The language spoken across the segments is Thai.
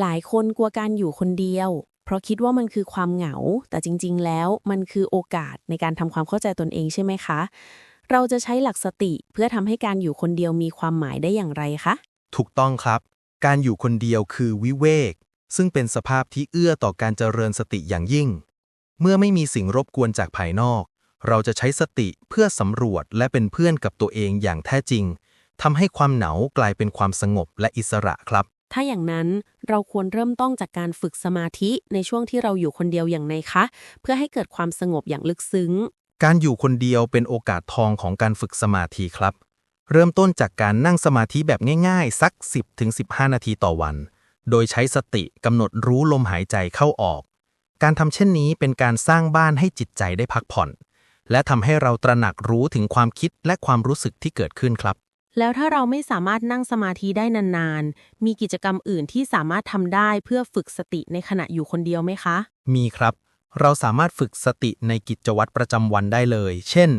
หลายคนกลัวการอยู่คนเดียว เพราะคิดว่ามันคือความเหงา แต่จริง ๆ แล้วมันคือโอกาสในการทำความเข้าใจตนเองใช่ไหมคะ เราจะใช้หลักสติเพื่อทำให้การอยู่คนเดียวมีความหมายได้อย่างไรคะ ถูกต้องครับ การอยู่คนเดียวคือวิเวก ซึ่งเป็นสภาพที่เอื้อต่อการเจริญสติอย่างยิ่ง เมื่อไม่มีสิ่งรบกวนจากภายนอก เราจะใช้สติเพื่อสำรวจและเป็นเพื่อนกับตัวเองอย่างแท้จริงทำให้ความเหนากลายเป็นความสงบและอิสระครับ ถ้าอย่างนั้นเราควรเริ่มต้นจากการฝึกสมาธิในช่วงที่เราอยู่คนเดียวอย่างไรคะ เพื่อให้เกิดความสงบอย่างลึกซึ้ง การอยู่คนเดียวเป็นโอกาสทองของการฝึกสมาธิครับ เริ่มต้นจากการนั่งสมาธิแบบง่ายๆ สัก 10-15 นาทีต่อวัน โดยใช้สติกำหนดรู้ลมหายใจเข้าออก การทำเช่นนี้เป็นการสร้างบ้านให้จิตใจได้พักผ่อน และทำให้เราตระหนักรู้ถึงความคิดและความรู้สึกที่เกิดขึ้นครับ แล้วถ้าเราไม่สามารถนั่งสมาธิได้นานๆ มีกิจกรรมอื่นที่สามารถทำได้เพื่อฝึกสติในขณะอยู่คนเดียวไหมคะ มีครับ เราสามารถฝึกสติในกิจวัตรประจำวันได้เลย เช่น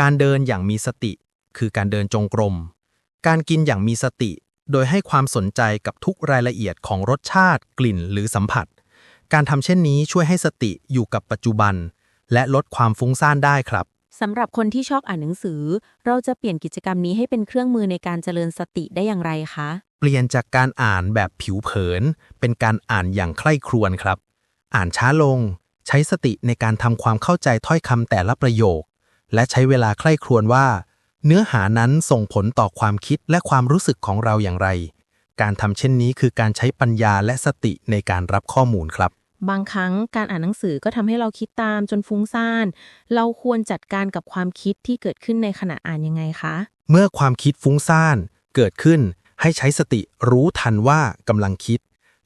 การเดินอย่างมีสติ คือการเดินจงกรม การกินอย่างมีสติ โดยให้ความสนใจกับทุกรายละเอียดของรสชาติ กลิ่นหรือสัมผัส การทำเช่นนี้ช่วยให้สติอยู่กับปัจจุบัน และลดความฟุ้งซ่านได้ครับ สำหรับคนที่ชอบอ่านหนังสือ เราจะเปลี่ยนกิจกรรมนี้ให้เป็นเครื่องมือในการเจริญสติได้อย่างไรคะ เปลี่ยนจากการอ่านแบบผิวเผิน เป็นการอ่านอย่างใคร่ครวญครับ อ่านช้าลง ใช้สติในการทำความเข้าใจถ้อยคำแต่ละประโยค และใช้เวลาใคร่ครวญว่า เนื้อหานั้นส่งผลต่อความคิดและความรู้สึกของเราอย่างไร การทำเช่นนี้คือการใช้ปัญญาและสติในการรับข้อมูลครับ บางครั้งการอ่านหนังสือก็ทำให้เราคิดตามจนฟุ้งซ่าน เราควรจัดการกับความคิดที่เกิดขึ้นในขณะอ่านยังไงคะ เมื่อความคิดฟุ้งซ่านเกิดขึ้นให้ใช้สติรู้ทันว่ากำลังคิด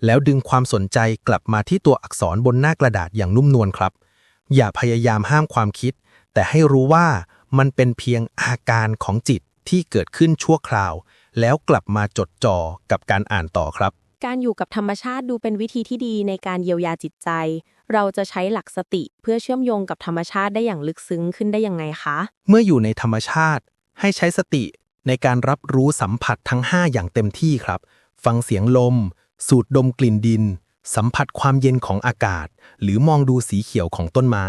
แล้วดึงความสนใจกลับมาที่ตัวอักษรบนหน้ากระดาษอย่างนุ่มนวลครับ อย่าพยายามห้ามความคิด แต่ให้รู้ว่ามันเป็นเพียงอาการของจิตที่เกิดขึ้นชั่วคราว แล้วกลับมาจดจ่อกับการอ่านต่อครับ การอยู่กับธรรมชาติดูเป็นวิธีที่ดีในการเยียวยาจิตใจ เราจะใช้หลักสติเพื่อเชื่อมโยงกับธรรมชาติได้อย่างลึกซึ้งขึ้นได้ยังไงคะ เมื่ออยู่ในธรรมชาติ ให้ใช้สติในการรับรู้สัมผัสทั้ง 5 อย่างเต็มที่ครับ ฟังเสียงลม สูดดมกลิ่นดิน สัมผัสความเย็นของอากาศ หรือมองดูสีเขียวของต้นไม้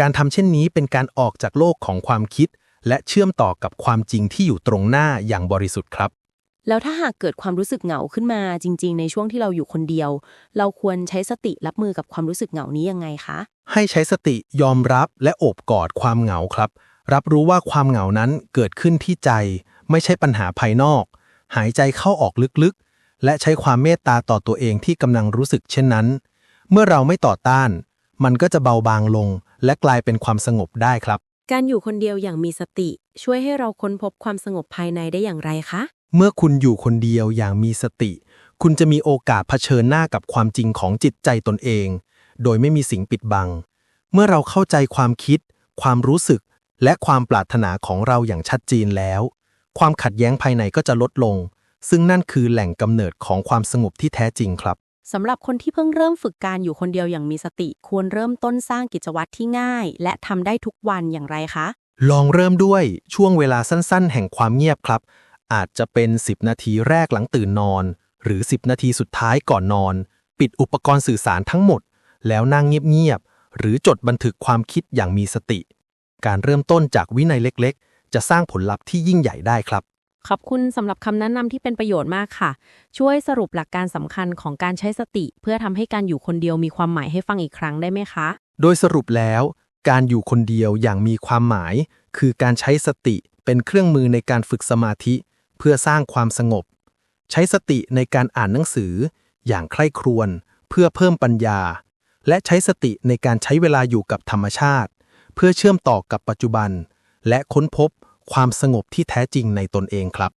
การทำเช่นนี้เป็นการออกจากโลกของความคิด และเชื่อมต่อกับความจริงที่อยู่ตรงหน้าอย่างบริสุทธิ์ครับ แล้วถ้าหากเกิดความรู้สึกเหงาขึ้นมาจริง ๆ ในช่วงที่เราอยู่คนเดียว เราควรใช้สติรับมือกับความรู้สึกเหงานี้ยังไงคะ ให้ใช้สติยอมรับและโอบกอดความเหงาครับ รับรู้ว่าความเหงานั้นเกิดขึ้นที่ใจ ไม่ใช่ปัญหาภายนอก หายใจเข้าออกลึกๆ และใช้ความเมตตาต่อตัวเองที่กำลังรู้สึกเช่นนั้น เมื่อเราไม่ต่อต้าน มันก็จะเบาบางลง และกลายเป็นความสงบได้ครับ การอยู่คนเดียวอย่างมีสติ ช่วยให้เราค้นพบความสงบภายในได้อย่างไรคะ เมื่อคุณอยู่คนเดียวอย่างมีสติ คุณจะมีโอกาสเผชิญหน้ากับความจริงของจิตใจตนเอง โดยไม่มีสิ่งปิดบัง เมื่อเราเข้าใจความคิด ความรู้สึก และความปรารถนาของเราอย่างชัดเจนแล้ว ความขัดแย้งภายในก็จะลดลง ซึ่งนั่นคือแหล่งกำเนิดของความสงบที่แท้จริงครับสำหรับคนที่เพิ่งเริ่มฝึกการอยู่คนเดียวอย่างมีสติ ควรเริ่มต้นสร้างกิจวัตรที่ง่าย และทำได้ทุกวันอย่างไรคะ ลองเริ่มด้วยช่วงเวลาสั้น ๆ แห่งความเงียบครับ อาจจะเป็น 10 นาทีแรกหลังตื่นนอน หรือ 10 นาทีสุดท้ายก่อนนอน ปิดอุปกรณ์สื่อสารทั้งหมด แล้วนั่งเงียบๆหรือจดบันทึกความคิดอย่างมีสติ การเริ่มต้นจากวินัยเล็กๆ จะสร้างผลลัพธ์ที่ยิ่งใหญ่ได้ครับขอบคุณสำหรับคำแนะนำที่เป็นประโยชน์มากค่ะ ช่วยสรุปหลักการสำคัญของการใช้สติ เพื่อทำให้การอยู่คนเดียวมีความหมายให้ฟังอีกครั้งได้ไหมคะ โดยสรุปแล้ว การอยู่คนเดียวอย่างมีความหมาย คือการใช้สติเป็นเครื่องมือในการฝึกสมาธิเพื่อสร้างความสงบ ใช้สติในการอ่านหนังสือ อย่างใคร่ครวญเพื่อเพิ่มปัญญา และใช้สติในการใช้เวลาอยู่กับธรรมชาติ เพื่อเชื่อมต่อกับปัจจุบัน และค้นพบความสงบที่แท้จริงในตนเองครับ